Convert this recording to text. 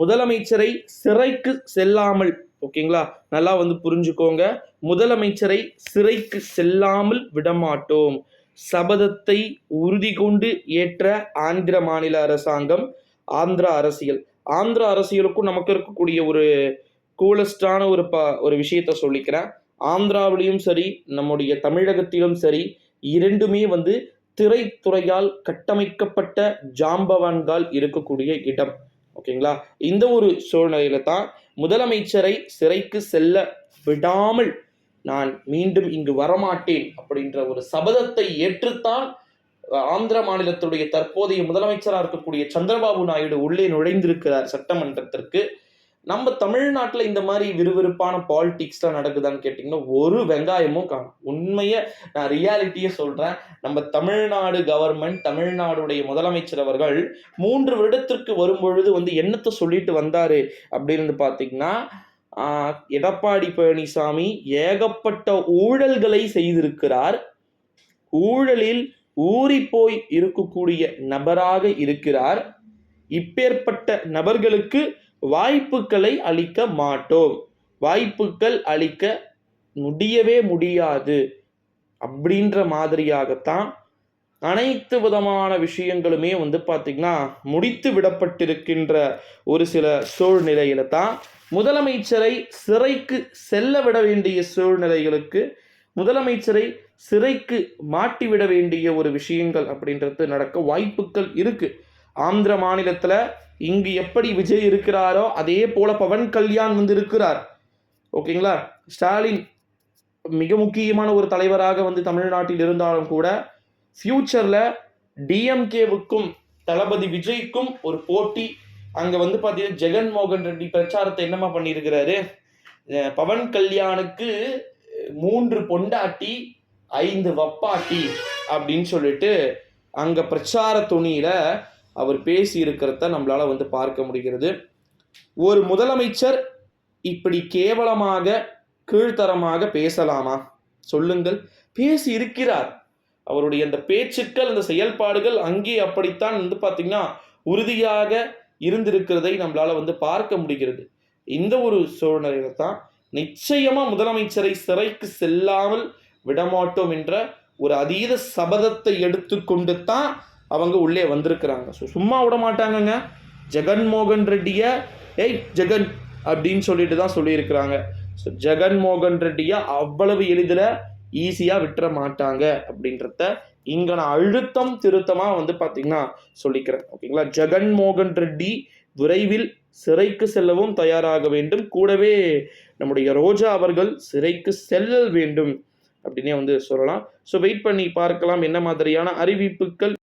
முதலமைச்சரை சிறைக்கு செல்லாமல் ஓகேங்களா? நல்லா வந்து புரிஞ்சுக்கோங்க. முதலமைச்சரை சிறைக்கு செல்லாமல் விடமாட்டோம். சபதத்தை உறுதி கொண்டு ஏற்ற ஆந்திர மாநில அரசாங்கம் ஆந்திரா அரசியல். ஆந்திரா அரசியலுக்கும் நமக்கு இருக்கக்கூடிய ஒரு கூலஸ்டான ஒரு ப ஒரு விஷயத்த சொல்லிக்கிறேன். ஆந்திராவிலையும் சரி நம்முடைய தமிழகத்திலும் சரி இரண்டுமே வந்து திரைத்துறையால் கட்டமைக்கப்பட்ட ஜாம்பவான்கால் இருக்கக்கூடிய இடம். ஓகேங்களா? இந்த ஒரு சூழ்நிலையில தான் முதலமைச்சரை சிறைக்கு செல்ல விடாமல் நான் மீண்டும் இங்கு வரமாட்டேன் அப்படின்ற ஒரு சபதத்தை ஏற்றுத்தான் ஆந்திர மாநிலத்துடைய தற்போதைய முதலமைச்சராக இருக்கக்கூடிய சந்திரபாபு நாயுடு உள்ளே நுழைந்திருக்கிறார் சட்டமன்றத்திற்கு. நம்ம தமிழ்நாட்டில் இந்த மாதிரி விறுவிறுப்பான பாலிடிக்ஸ்லாம் நடக்குதான்னு கேட்டிங்கன்னா ஒரு வெங்காயமும் காணும். உண்மையை நான் ரியாலிட்டியை சொல்கிறேன் நம்ம தமிழ்நாடு கவர்மெண்ட் தமிழ்நாடுடைய முதலமைச்சர் அவர்கள் மூன்று வருடத்திற்கு வரும்பொழுது வந்து என்னத்தை சொல்லிட்டு வந்தார் அப்படின்னு பார்த்தீங்கன்னா எடப்பாடி பழனிசாமி ஏகப்பட்ட ஊழல்களை செய்திருக்கிறார். ஊழலில் ஊறிப்போய் இருக்கக்கூடிய நபராக இருக்கிறார். இப்பேற்பட்ட நபர்களுக்கு வாய்ப்புகளை அளிக்க மாட்டோம். வாய்ப்புகள் அளிக்க முடியவே முடியாது. அப்படின்ற மாதிரியாகத்தான் அனைத்து விதமான விஷயங்களுமே வந்து பார்த்திங்கன்னா முடித்து விடப்பட்டிருக்கின்ற ஒரு சில சூழ்நிலையில தான் முதலமைச்சரை சிறைக்கு செல்ல விட வேண்டிய சூழ்நிலைகளுக்கு முதலமைச்சரை சிறைக்கு மாட்டிவிட வேண்டிய ஒரு விஷயங்கள் அப்படின்றது நடக்க வாய்ப்புகள் இருக்குது ஆந்திர மாநிலத்தில் இங்கு எப்படி விஜய் இருக்கிறாரோ அதே போல பவன் கல்யாண் வந்து இருக்கிறார். ஓகேங்களா? ஸ்டாலின் மிக முக்கியமான ஒரு தலைவராக வந்து தமிழ்நாட்டில் இருந்தாலும் கூட ஃப்யூச்சரில் டிஎம்கேவுக்கும் தளபதி விஜய்க்கும் ஒரு போட்டி. அங்கே வந்து பார்த்தீங்கன்னா ஜெகன் மோகன் ரெட்டி பிரச்சாரத்தை என்னமா பண்ணியிருக்கிறாரு? பவன் கல்யாணுக்கு மூன்று பொண்டாட்டி ஐந்து வப்பாட்டி அப்படின்னு சொல்லிட்டு அங்கே பிரச்சார துணியில் அவர் பேசி இருக்கிறத வந்து பார்க்க முடிகிறது. ஒரு முதலமைச்சர் இப்படி கேவலமாக கீழ்த்தரமாக பேசலாமா? சொல்லுங்கள். பேசி இருக்கிறார் அவருடைய அந்த பேச்சுக்கள் அந்த செயல்பாடுகள் அங்கே அப்படித்தான் வந்து பார்த்திங்கன்னா உறுதியாக இருந்திருக்கிறதை நம்மளால் வந்து பார்க்க முடிகிறது. இந்த ஒரு சூழ்நிலையில தான் நிச்சயமாக முதலமைச்சரை சிறைக்கு செல்லாமல் விடமாட்டோம் என்ற ஒரு அதீத சபதத்தை எடுத்துக்கொண்டு தான் அவங்க உள்ளே வந்திருக்கிறாங்க. ஸோ சும்மா விட மாட்டாங்கங்க. ஜெகன்மோகன் ரெட்டியை ஏய் ஜெகன் அப்படின்னு சொல்லிட்டு தான் சொல்லியிருக்கிறாங்க. ஸோ ஜெகன்மோகன் ரெட்டியை அவ்வளவு எளிதில் ஈஸியாக விட்டுற மாட்டாங்க அப்படின்றத இங்கே நான் அழுத்தம் திருத்தமாக வந்து பார்த்தீங்கன்னா சொல்லிக்கிறேன். ஓகேங்களா? ஜெகன்மோகன் ரெட்டி விரைவில் சிறைக்கு செல்லவும் தயாராக வேண்டும். கூடவே நம்முடைய ரோஜா அவர்கள் சிறைக்கு செல்ல வேண்டும் அப்படின்னே வந்து சொல்லலாம். ஸோ வெயிட் பண்ணி பார்க்கலாம். என்ன மாதிரியான அறிவிப்புகள்